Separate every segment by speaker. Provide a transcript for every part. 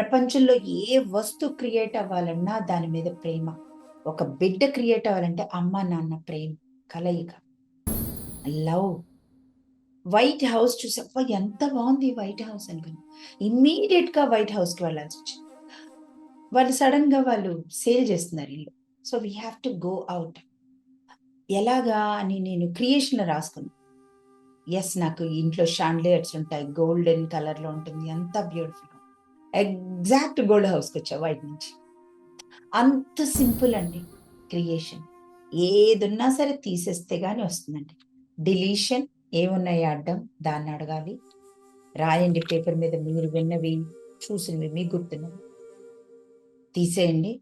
Speaker 1: ప్రపంచంలో ఏ వస్తువు క్రియేట్ అవ్వాలన్నా దాని మీద ప్రేమ. ఒక బిడ్డ క్రియేట్ అవ్వాలంటే అమ్మ నాన్న ప్రేమ కలయిక. లవ్. వైట్ హౌస్ చూసా. ఎంత బాగుంది వైట్ హౌస్ అనుకుని ఇమ్మీడియట్గా వైట్ హౌస్కి వెళ్ళాల్సి వచ్చింది. వాళ్ళు సడన్గా వాళ్ళు సేల్ చేస్తున్నారు ఇల్లు. So we have to go out ఎలాగా అని నేను క్రియేషన్లో రాసుకున్నాను ఎస్ నాకు ఇంట్లో షాండ్లియర్స్ ఉంటాయి గోల్డెన్ కలర్లో ఉంటుంది అంత బ్యూటిఫుల్ ఎగ్జాక్ట్ గోల్డ్ హౌస్కి వచ్చావు వైట్ నుంచి. అంత సింపుల్ అండి క్రియేషన్. ఏదున్నా సరే తీసేస్తే కానీ వస్తుందండి. డిలీషన్ ఏమున్నాయి అడ్డం? దాన్ని అడగాలి. రాయండి పేపర్ మీద మీరు విన్నవి చూసినవి మీకు గుర్తున్నవి. తీసేయండి.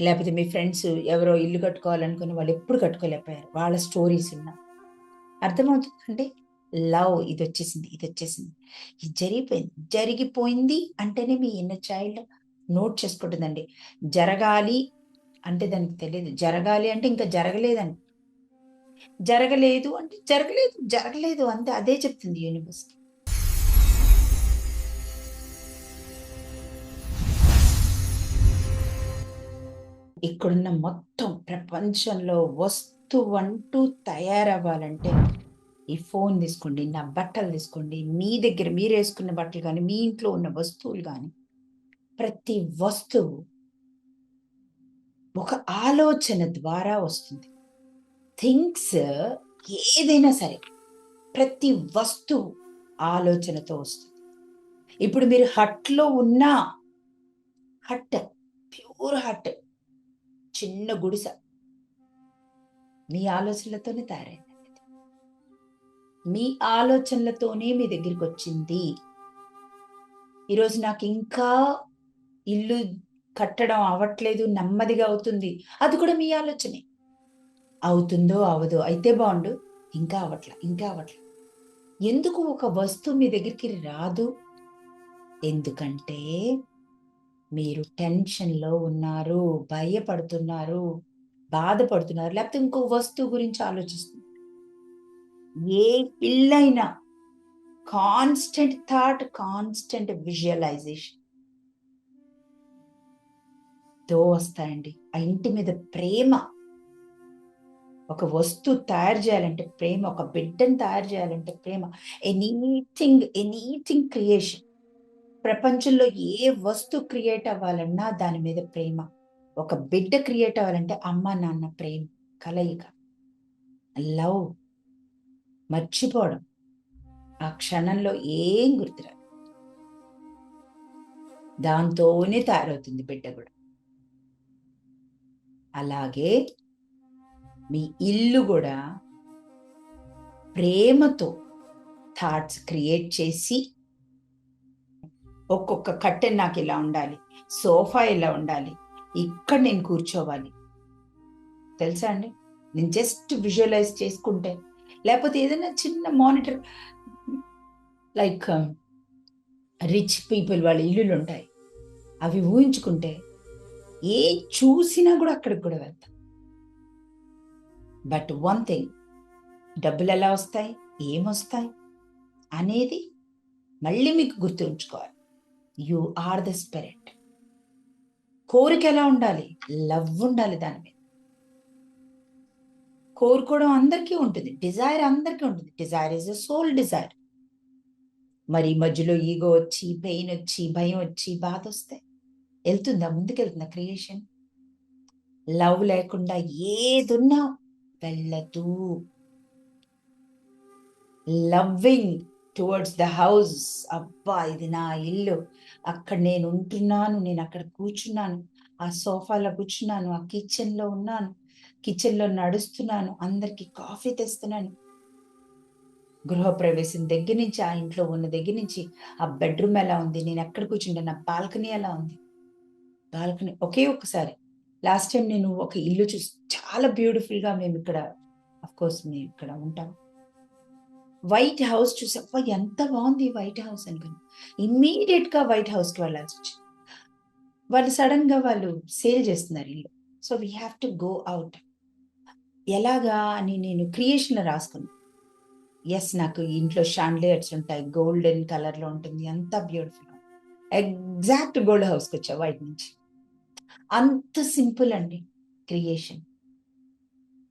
Speaker 1: లేకపోతే మీ ఫ్రెండ్స్ ఎవరో ఇల్లు కట్టుకోవాలనుకుని వాళ్ళు ఎప్పుడు కట్టుకోలేకపోయారు. వాళ్ళ స్టోరీస్ ఉన్నా అర్థమవుతుందండి లవ్ ఇది వచ్చేసింది ఇది వచ్చేసింది ఇది జరిగిపోయింది జరిగిపోయింది అంటేనే మీ ఇన్నర్ చైల్డ్ నోట్ చేసుకుంటుందండి. జరగాలి అంటే దానికి తెలియదు. జరగాలి అంటే ఇంకా జరగలేదండి. జరగలేదు అంటే జరగలేదు జరగలేదు అంతే అదే చెప్తుంది యూనివర్స్ ఇక్కడున్న మొత్తం ప్రపంచంలో వస్తువు అంటూ తయారవ్వాలంటే ఈ ఫోన్ తీసుకోండి నా బట్టలు తీసుకోండి మీ దగ్గర మీరు వేసుకున్న బట్టలు కానీ మీ ఇంట్లో ఉన్న వస్తువులు కానీ ప్రతి వస్తువు ఒక ఆలోచన ద్వారా వస్తుంది. థింగ్స్ ఏదైనా సరే ప్రతి వస్తువు ఆలోచనతో వస్తుంది. ఇప్పుడు మీరు హట్లో ఉన్న హట్ ప్యూర్ హట్ చిన్న గుడిస మీ ఆలోచనలతోనే తయారైంది. మీ ఆలోచనలతోనే మీ దగ్గరికి వచ్చింది ఈరోజు నాకు ఇంకా ఇల్లు కట్టడం అవ్వట్లేదు నెమ్మదిగా అవుతుంది. అది కూడా మీ ఆలోచనే. అవుతుందో అవదో అయితే బాగుండు ఇంకా అవట్ల ఇంకా అవట్ల ఎందుకు ఒక వస్తువు మీ దగ్గరికి రాదు? ఎందుకంటే మీరు టెన్షన్లో ఉన్నారు భయపడుతున్నారు బాధపడుతున్నారు లేకపోతే ఇంకో వస్తువు గురించి ఆలోచిస్తున్నారు ఏ పిల్లైనా constant thought constant visualization though వస్తాయండి. ఆ ఇంటి మీద ప్రేమ. ఒక వస్తువు తయారు చేయాలంటే ప్రేమ ఒక బిడ్డను తయారు చేయాలంటే ప్రేమ. ఎనీథింగ్ ఎనీథింగ్ క్రియేషన్ ప్రపంచంలో ఏ వస్తువు క్రియేట్ అవ్వాలన్నా దాని మీద ప్రేమ. ఒక బిడ్డ క్రియేట్ అవ్వాలంటే అమ్మ నాన్న ప్రేమ కలయిక. లవ్ మర్చిపోవడం. ఆ క్షణంలో ఏం గుర్తురాదు. దాంతోనే తయారవుతుంది బిడ్డ కూడా. అలాగే మీ ఇల్లు కూడా ప్రేమతో థాట్స్ క్రియేట్ చేసి ఒక్కొక్క కట్టెన్ నాకు ఇలా ఉండాలి సోఫా ఇలా ఉండాలి ఇక్కడ నేను కూర్చోవాలి. తెలుసా అండి? నేను జస్ట్ విజువలైజ్ చేసుకుంటే లేకపోతే ఏదైనా చిన్న మానిటర్ లైక్ రిచ్ పీపుల్ వాళ్ళ ఇల్లులు ఉంటాయి. అవి ఊహించుకుంటే ఏ చూసినా కూడా అక్కడికి కూడా వెళ్తాం. బట్ వన్ థింగ్ డబ్బులు ఎలా వస్తాయి? ఏమొస్తాయి? అనేది మళ్ళీ మీకు గుర్తుంచుకోవాలి. యు ఆర్ ద స్పిరిట్ కోరిక ఎలా ఉండాలి? లవ్ ఉండాలి దాని మీద. కోరుకోవడం అందరికీ ఉంటుంది. డిజైర్ అందరికీ ఉంటుంది. Desire is a soul desire. మరి మధ్యలో ఈగో వచ్చి పెయిన్ వచ్చి భయం వచ్చి బాధ వస్తే వెళ్తుందా? ముందుకెళ్తుందా క్రియేషన్? లవ్ లేకుండా ఏదున్నా వెళ్ళదు. Loving towards the house. అబ్బా ఇది నా ఇల్లు. అక్కడ నేను ఉంటున్నాను. నేను అక్కడ కూర్చున్నాను. ఆ సోఫాలో కూర్చున్నాను. ఆ కిచెన్లో ఉన్నాను. కిచెన్లో నడుస్తున్నాను. అందరికి కాఫీ తెస్తున్నాను. గృహప్రవేశం దగ్గర నుంచి ఆ ఇంట్లో ఉన్న దగ్గర నుంచి ఆ బెడ్రూమ్ ఎలా ఉంది? నేను ఎక్కడ కూర్చుంటే నా బాల్కనీ ఎలా ఉంది? బాల్కనీ ఒకే ఒక్కసారి. లాస్ట్ టైం నేను ఒక ఇల్లు చూసి చాలా బ్యూటిఫుల్గా మేము ఇక్కడ కోర్స్ మేము ఇక్కడ ఉంటాం. వైట్ హౌస్ చూసి అబ్బా ఎంత బాగుంది వైట్ హౌస్ అనుకుని ఇమ్మీడియట్గా వైట్ హౌస్కి వెళ్ళాల్సి వచ్చింది. వాళ్ళు సడన్గా వాళ్ళు సేల్ చేస్తున్నారు ఇల్లు. So we have to go out ఎలాగా అని నేను క్రియేషన్లో రాసుకున్నాను ఎస్ నాకు ఇంట్లో షాండ్లియర్స్ ఉంటాయి గోల్డెన్ కలర్లో ఉంటుంది అంత బ్యూటిఫుల్ ఎగ్జాక్ట్ గోల్డ్ హౌస్కి వచ్చా వైట్ నుంచి. అంత సింపుల్ అండి క్రియేషన్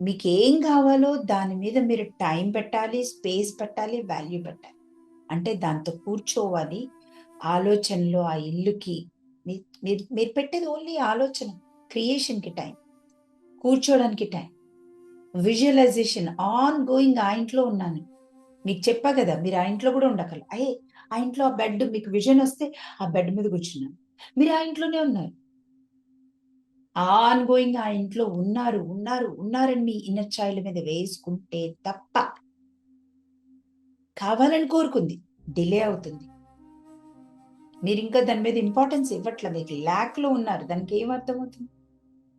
Speaker 1: మీకు ఏం కావాలో దాని మీద మీరు టైం పెట్టాలి స్పేస్ పెట్టాలి వాల్యూ పెట్టాలి. అంటే దాంతో కూర్చోవాలి ఆలోచనలో ఆ ఇల్లుకి మీరు మీరు పెట్టేది ఓన్లీ ఆలోచన క్రియేషన్కి టైం కూర్చోడానికి టైం విజువలైజేషన్ ఆన్ గోయింగ్ ఆ ఇంట్లో ఉన్నాను. మీకు చెప్పా కదా మీరు ఆ ఇంట్లో కూడా ఉండగల అయ్యే ఆ ఇంట్లో ఆ బెడ్ మీకు విజన్ వస్తే ఆ బెడ్ మీద కూర్చున్నాను. మీరు ఆ ఇంట్లోనే ఉన్నారు. ఆన్ గోయింగ్ ఆ ఇంట్లో ఉన్నారు ఉన్నారు ఉన్నారని మీ ఇన్నర్ చైల్డ్ మీద వేసుకుంటే తప్ప కావాలని కోరుకుంది. డిలే అవుతుంది. మీరు ఇంకా దాని మీద ఇంపార్టెన్స్ ఇవ్వట్లే మీకు ల్యాక్లో ఉన్నారు. దానికి ఏం అర్థమవుతుంది?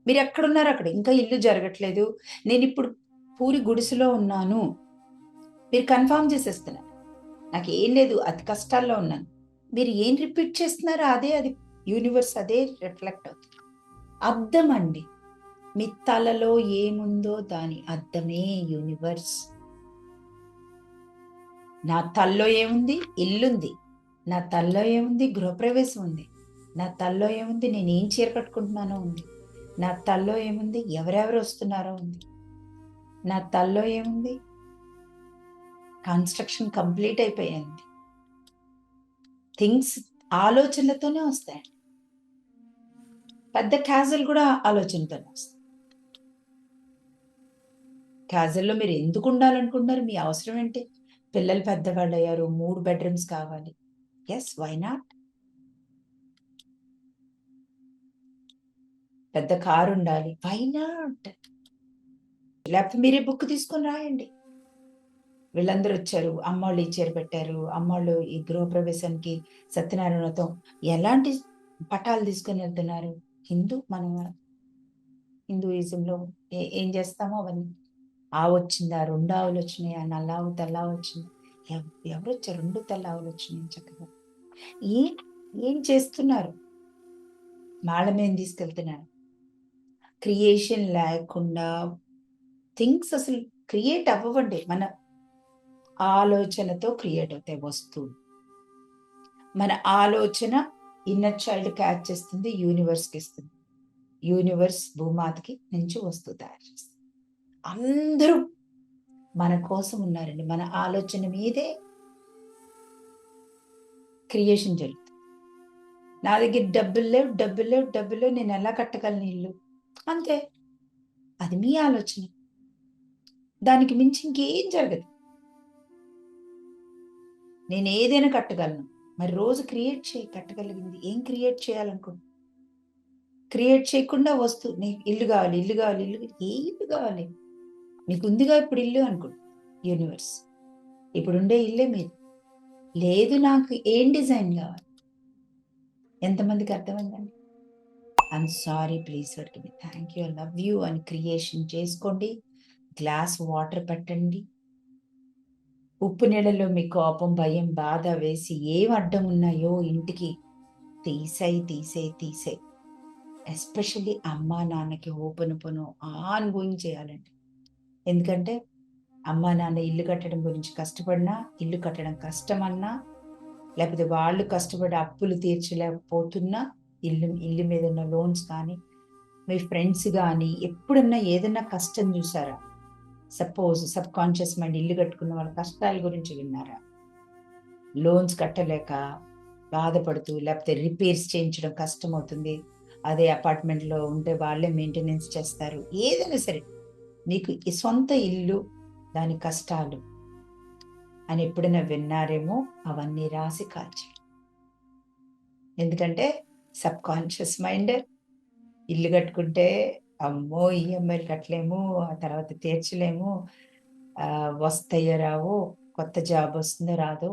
Speaker 1: మీరు ఎక్కడున్నారు అక్కడ? ఇంకా ఇల్లు జరగట్లేదు. నేను ఇప్పుడు పూరి గుడిసెలో ఉన్నాను. మీరు కన్ఫర్మ్ చేసేస్తున్నారు. నాకు ఏం లేదు అతి కష్టాల్లో ఉన్నాను. మీరు ఏం రిపీట్ చేస్తున్నారో అదే అది యూనివర్స్ అదే రిఫ్లెక్ట్ అవుతుంది. అర్థం అండి మీ తలలో ఏముందో దాని అర్థమే యూనివర్స్. నా తల్లో ఏముంది? ఇల్లుంది. నా తల్లో ఏముంది? గృహప్రవేశం ఉంది. నా తల్లో ఏముంది? నేను ఏం చీర కట్టుకుంటున్నానో ఉంది. నా తల్లో ఏముంది? ఎవరెవరు వస్తున్నారో ఉంది. నా తల్లో ఏముంది? కన్స్ట్రక్షన్ కంప్లీట్ అయిపోయింది. థింగ్స్ ఆలోచనలతోనే వస్తాయండి పెద్ద క్యాజువల్ కూడా ఆలోచనతోనే వస్తాయి. క్యాజువల్లో మీరు ఎందుకు ఉండాలనుకుంటున్నారు? మీ అవసరం ఏంటి? పిల్లలు పెద్దవాళ్ళు అయ్యారు మూడు బెడ్రూమ్స్ కావాలి. ఎస్ వై నాట్ పెద్ద కారు ఉండాలి. వై లేకపోతే మీరే బుక్ తీసుకొని రాయండి. వీళ్ళందరూ వచ్చారు. అమ్మోళ్ళు ఈ చీర పెట్టారు. అమ్మోళ్ళు ఈ గృహప్రవేశానికి సత్యనారాయణతో ఎలాంటి పటాలు తీసుకొని వెళ్తున్నారు? హిందూ మనం హిందూయిజంలో ఏ- ఏం చేస్తామో అవన్నీ. ఆవు వచ్చిందా రెండు ఆవులు వచ్చినాయి ఆ నల్లావు తెల్లావు వచ్చింది. ఎవరు వచ్చారు? రెండు తెల్లావులు వచ్చినాయి చక్కగా. ఏం ఏం చేస్తున్నారు? మాళమేం తీసుకెళ్తున్నారు. క్రియేషన్ లేకుండా థింగ్స్ అసలు క్రియేట్ అవ్వవండి. మన ఆలోచనతో క్రియేట్ అవుతాయి వస్తువులు. మన ఆలోచన ఇన్నర్ చైల్డ్ క్యాచ్ చేస్తుంది యూనివర్స్కి ఇస్తుంది. యూనివర్స్ భూమాతకి నుంచి వస్తువు తయారు చేస్తుంది. అందరూ మన కోసం ఉన్నారండి. మన ఆలోచన మీదే క్రియేషన్ జరుగుతుంది. నా దగ్గర డబ్బులు లేవు డబ్బులు లేవు డబ్బులు నేను ఎలా కట్టగలను ఇల్లు? అంతే. అది మీ ఆలోచన. దానికి మించి ఇంకేం జరగదు. నేను ఏదైనా కట్టగలను. మరి రోజు క్రియేట్ చేయి కట్టగలిగింది. ఏం క్రియేట్ చేయాలనుకుంటున్నా క్రియేట్ చేయకుండా వస్తు నీకు ఇల్లు కావాలి ఇల్లు కావాలి ఇల్లు ఏ ఇల్లు కావాలి? మీకు ఉందిగా ఇప్పుడు ఇల్లు అనుకో యూనివర్స్. ఇప్పుడు ఉండే ఇల్లే మీరు లేదు నాకు ఏం డిజైన్ కావాలి? ఎంతమందికి అర్థమైందండి? I'm sorry please work me thank you love you అని క్రియేషన్ చేసుకోండి. గ్లాస్ వాటర్ పెట్టండి. ఉప్పు నీళ్ళలో మీ కోపం భయం బాధ వేసి ఏం అడ్డం ఉన్నాయో ఇంటికి తీసాయి తీసేయి తీసాయి. ఎస్పెషల్లీ అమ్మా నాన్నకి ఓపెన్ పను ఆన్ గోయింగ్ చేయాలండి. ఎందుకంటే అమ్మ నాన్న ఇల్లు కట్టడం గురించి కష్టపడినా ఇల్లు కట్టడం కష్టమన్నా లేకపోతే వాళ్ళు కష్టపడి అప్పులు తీర్చలేకపోతున్నా ఇల్లు ఇల్లు మీద ఉన్న లోన్స్ కానీ మీ ఫ్రెండ్స్ కానీ ఎప్పుడన్నా ఏదన్నా కష్టం చూసారా? సపోజ్ సబ్ కాన్షియస్ మైండ్ ఇల్లు కట్టుకున్న వాళ్ళ కష్టాల గురించి విన్నారా? లోన్స్ కట్టలేక బాధపడుతూ లేకపోతే రిపేర్స్ చేయించడం కష్టం అవుతుంది అదే అపార్ట్మెంట్లో ఉంటే వాళ్ళే మెయింటెనెన్స్ చేస్తారు. ఏదైనా సరే మీకు ఈ సొంత ఇల్లు దాని కష్టాలు అని ఎప్పుడైనా విన్నారేమో అవన్నీ రాసి కాల్చి ఎందుకంటే సబ్ కాన్షియస్ మైండ్. ఇల్లు కట్టుకుంటే అమ్మో ఈఎంఐలు కట్టలేము ఆ తర్వాత తీర్చలేము వస్తాయో రావో కొత్త జాబ్ వస్తుందో రాదో.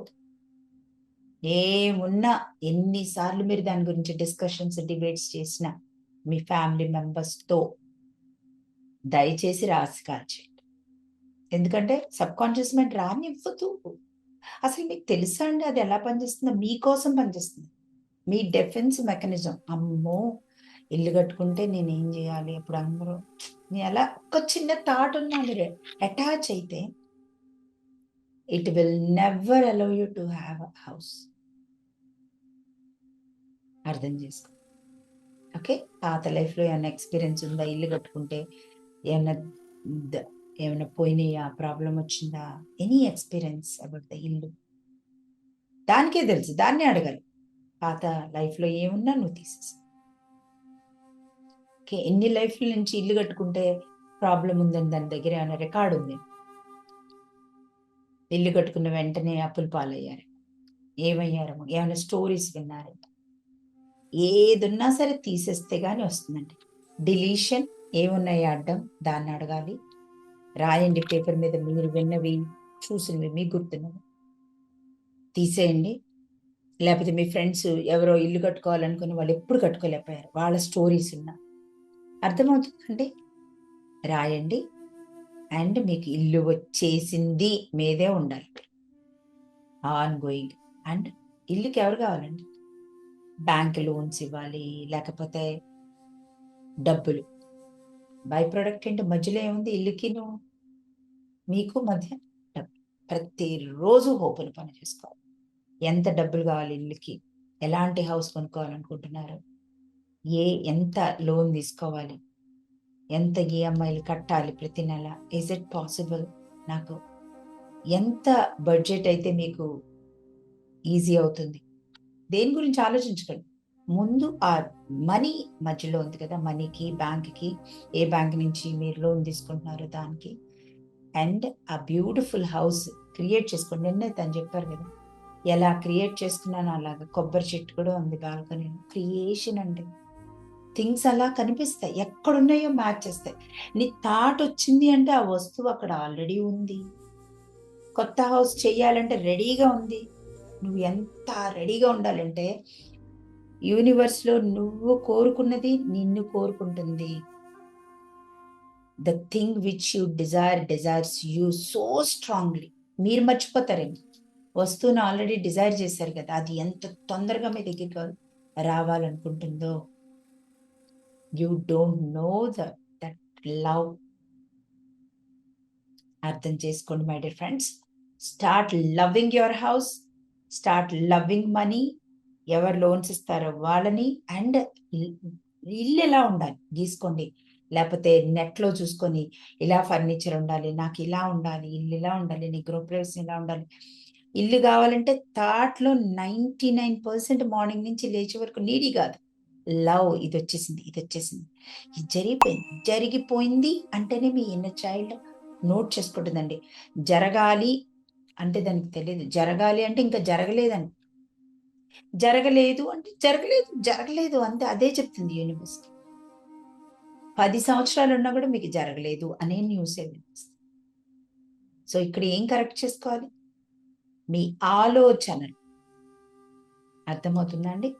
Speaker 1: ఏమున్నా ఎన్నిసార్లు మీరు దాని గురించి డిస్కషన్స్ డిబేట్స్ చేసినా మీ ఫ్యామిలీ మెంబర్స్తో దయచేసి రాసి కాల్చేయండి. ఎందుకంటే సబ్ కాన్షియస్ మైండ్ రానివ్వదు. అసలు మీకు తెలుసా అండి అది ఎలా పనిచేస్తుందో? మీకోసం పనిచేస్తుంది. మీ డిఫెన్స్ మెకానిజం అమ్మో! ఇల్లు కట్టుకుంటే నేను ఏం చేయాలి? ఇప్పుడు అందరూ నేను ఎలా ఒక చిన్న థాట్ ఉన్నా మీరు. అటాచ్ అయితే it will never allow you to have a house అర్థం చేసుకో. ఓకే? పాత లైఫ్లో ఏమైనా ఎక్స్పీరియన్స్ ఉందా? ఇల్లు కట్టుకుంటే ఏమైనా ఏమైనా పోయినాయా? ప్రాబ్లం వచ్చిందా? ఎనీ ఎక్స్పీరియన్స్ అబౌట్ ద ఇల్లు? దానికే తెలుసు. దాన్నే అడగాలి. పాత లైఫ్లో ఏమున్నా నువ్వు తీసేసి ఎన్ని లైఫ్ల నుంచి ఇల్లు కట్టుకుంటే ప్రాబ్లం ఉందని దాని దగ్గర ఏమైనా రికార్డు ఉంది? ఇల్లు కట్టుకున్న వెంటనే అప్పులు పాలయ్యారు. ఏమయ్యారో ఏమైనా స్టోరీస్ విన్నారు? ఏదున్నా సరే తీసేస్తే కానీ వస్తుందండి. డిలీషన్ ఏమున్నాయి అడ్డం? దాన్ని అడగాలి. రాయండి పేపర్ మీద మీరు విన్నవి చూసినవి మీకు గుర్తున్నవి. తీసేయండి. లేకపోతే మీ ఫ్రెండ్స్ ఎవరో ఇల్లు కట్టుకోవాలనుకుని వాళ్ళు ఎప్పుడు కట్టుకోలేకపోయారు. వాళ్ళ స్టోరీస్ ఉన్నా అర్థమవుతుందండి? రాయండి. అండ్ మీకు ఇల్లు వచ్చేసింది మీదే ఉండాలి. ఆన్ గోయింగ్ అండ్ ఇల్లుకి ఎవరు కావాలండి? బ్యాంక్ లోన్స్ ఇవ్వాలి లేకపోతే డబ్బులు. బై ప్రొడక్ట్ ఏంటి? మధ్యలో ఏముంది? ఇల్లుకి మీకు మధ్య డబ్బు. ప్రతిరోజు హోపులు పని చేసుకోవాలి. ఎంత డబ్బులు కావాలి ఇల్లుకి? ఎలాంటి హౌస్ కొనుక్కోవాలనుకుంటున్నారు? ఏ ఎంత లోన్ తీసుకోవాలి? ఎంత ఈఎంఐలు కట్టాలి ప్రతి నెల? ఇస్ ఇట్ పాసిబుల్ నాకు ఎంత బడ్జెట్ అయితే మీకు ఈజీ అవుతుంది? దేని గురించి ఆలోచించకండి. ముందు ఆ మనీ మధ్యలో ఉంది కదా మనీకి బ్యాంక్కి ఏ బ్యాంక్ నుంచి మీరు లోన్ తీసుకుంటున్నారో దానికి. అండ్ ఆ బ్యూటిఫుల్ హౌస్ క్రియేట్ చేసుకోండి. నిన్న తను చెప్పారు కదా ఎలా క్రియేట్ చేసుకున్నాను అలాగా. కొబ్బరి చెట్టు కూడా ఉంది బాల్కనీ క్రియేషన్ అండి థింగ్స్ అలా కనిపిస్తాయి. ఎక్కడున్నాయో మ్యాచ్ చేస్తాయి. నీ థాట్ వచ్చింది అంటే ఆ వస్తువు అక్కడ ఆల్రెడీ ఉంది. కొత్త హౌస్ చేయాలంటే రెడీగా ఉంది. నువ్వు ఎంత రెడీగా ఉండాలంటే యూనివర్స్లో నువ్వు కోరుకున్నది నిన్ను కోరుకుంటుంది. The thing which you desire desires you so strongly మీరు మర్చిపోతారండి వస్తువును ఆల్రెడీ డిజైర్ చేశారు కదా అది ఎంత తొందరగా మీ దగ్గరికి రావాలనుకుంటుందో. You don't know the that love అర్థం చేసుకోండి my dear friends start loving your house start loving money ఎవరు లోన్స్ ఇస్తారో వాళ్ళని. అండ్ ఇల్లు ఎలా ఉండాలి? గీసుకోండి. లేకపోతే నెట్లో చూసుకొని ఇలా ఫర్నిచర్ ఉండాలి నాకు ఇలా ఉండాలి ఇల్లు ఇలా ఉండాలి నీ గృహప్రవేశం ఇలా ఉండాలి. ఇల్లు కావాలంటే థాట్లో నైంటీ నైన్ పర్సెంట్ మార్నింగ్ నుంచి లేచే వరకు నీడీ కాదు. లవ్ ఇది వచ్చేసింది ఇది వచ్చేసింది ఇది జరిగిపోయింది జరిగిపోయింది అంటేనే మీ ఇన్నర్ చైల్డ్ నోట్ చేసుకుంటుందండి. జరగాలి అంటే దానికి తెలియదు. జరగాలి అంటే ఇంకా జరగలేదండి. జరగలేదు అంటే జరగలేదు జరగలేదు అంతే అదే చెప్తుంది యూనివర్స్. పది సంవత్సరాలు ఉన్నా కూడా మీకు జరగలేదు అనే న్యూస్ వినిపిస్తుంది. సో ఇక్కడ ఏం కరెక్ట్ చేసుకోవాలి? మీ ఆలోచనలు అర్థమవుతుందా అండి?